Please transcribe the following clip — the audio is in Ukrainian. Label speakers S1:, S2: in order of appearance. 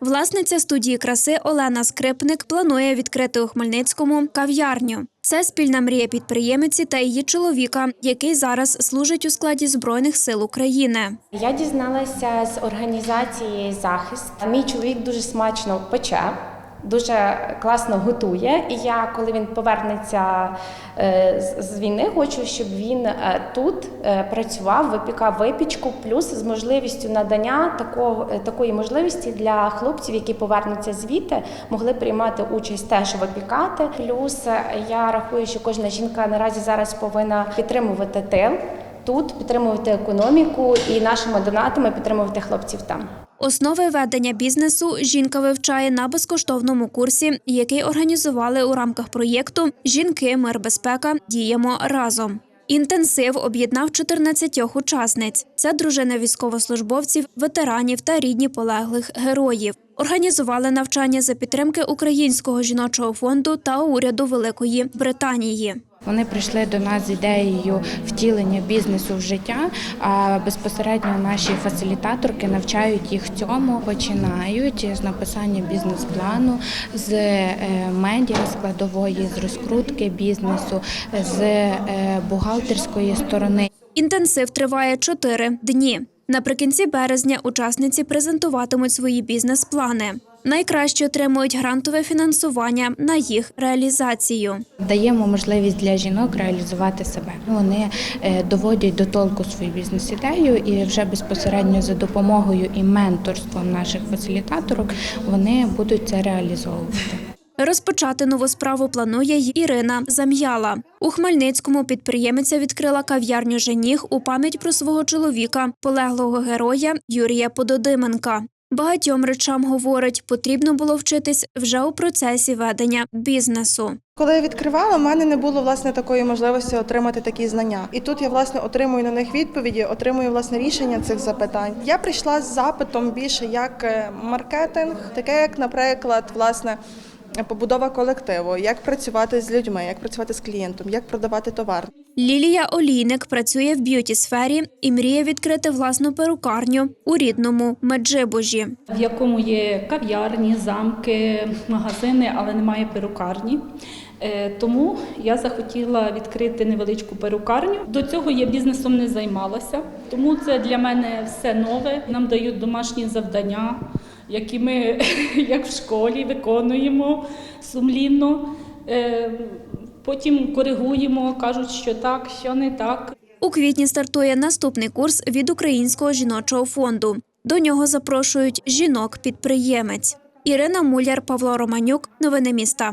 S1: Власниця студії краси Олена Скрипник планує відкрити у Хмельницькому кав'ярню. Це спільна мрія підприємиці та її чоловіка, який зараз служить у складі Збройних сил України.
S2: Я дізналася з організації захист. Мій чоловік дуже смачно пече. Дуже класно готує, і я, коли він повернеться е, з- війни, хочу, щоб він е, тут е, працював, випікав випічку, плюс з можливістю надання такого такої можливості для хлопців, які повернуться звідти, могли приймати участь теж випікати. Плюс я рахую, що кожна жінка наразі зараз повинна підтримувати тил тут, підтримувати економіку і нашими донатами підтримувати хлопців там.
S1: Основи ведення бізнесу жінка вивчає на безкоштовному курсі, який організували у рамках проєкту Жінки, мир, безпека діємо разом. Інтенсив об'єднав 14 учасниць. Це дружини військовослужбовців, ветеранів та рідні полеглих героїв. Організували навчання за підтримки Українського жіночого фонду та уряду Великої Британії.
S3: Вони прийшли до нас з ідеєю втілення бізнесу в життя. А безпосередньо наші фасилітаторки навчають їх цьому. Починають з написання бізнес-плану, з е, медіа складової, з розкрутки бізнесу, з е, бухгалтерської сторони.
S1: Інтенсив триває чотири дні. Наприкінці березня учасниці презентуватимуть свої бізнес-плани. Найкраще отримують грантове фінансування на їх реалізацію.
S3: Даємо можливість для жінок реалізувати себе. Вони е, доводять до толку свою бізнес-ідею, і вже безпосередньо за допомогою і менторством наших фасилітаторок вони будуть це реалізовувати.
S1: Розпочати нову справу планує й Ірина Зам'яла. У Хмельницькому підприємиця відкрила кав'ярню Женіг у пам'ять про свого чоловіка, полеглого героя Юрія Пододименка. Багатьом речам говорить, потрібно було вчитись вже у процесі ведення бізнесу.
S4: Коли я відкривала, в мене не було власне такої можливості отримати такі знання. І тут я власне отримую на них відповіді, отримую власне рішення цих запитань. Я прийшла з запитом більше як е, маркетинг, таке як, наприклад, власне. Побудова колективу, як працювати з людьми, як працювати з клієнтом, як продавати товар.
S1: Лілія Олійник працює в б'юті сфері і мріє відкрити власну перукарню у рідному Меджибожі.
S5: в якому є кав'ярні, замки, магазини, але немає перукарні. Е, Тому я захотіла відкрити невеличку перукарню. До цього я бізнесом не займалася, тому це для мене все нове. Нам дають домашні завдання, які ми, як в школі, виконуємо сумлінно. Е, Потім коригуємо, кажуть, що так, що не так.
S1: У квітні стартує наступний курс від Українського жіночого фонду. До нього запрошують жінок-підприємець. Ірина Муляр, Павло Романюк. Новини міста.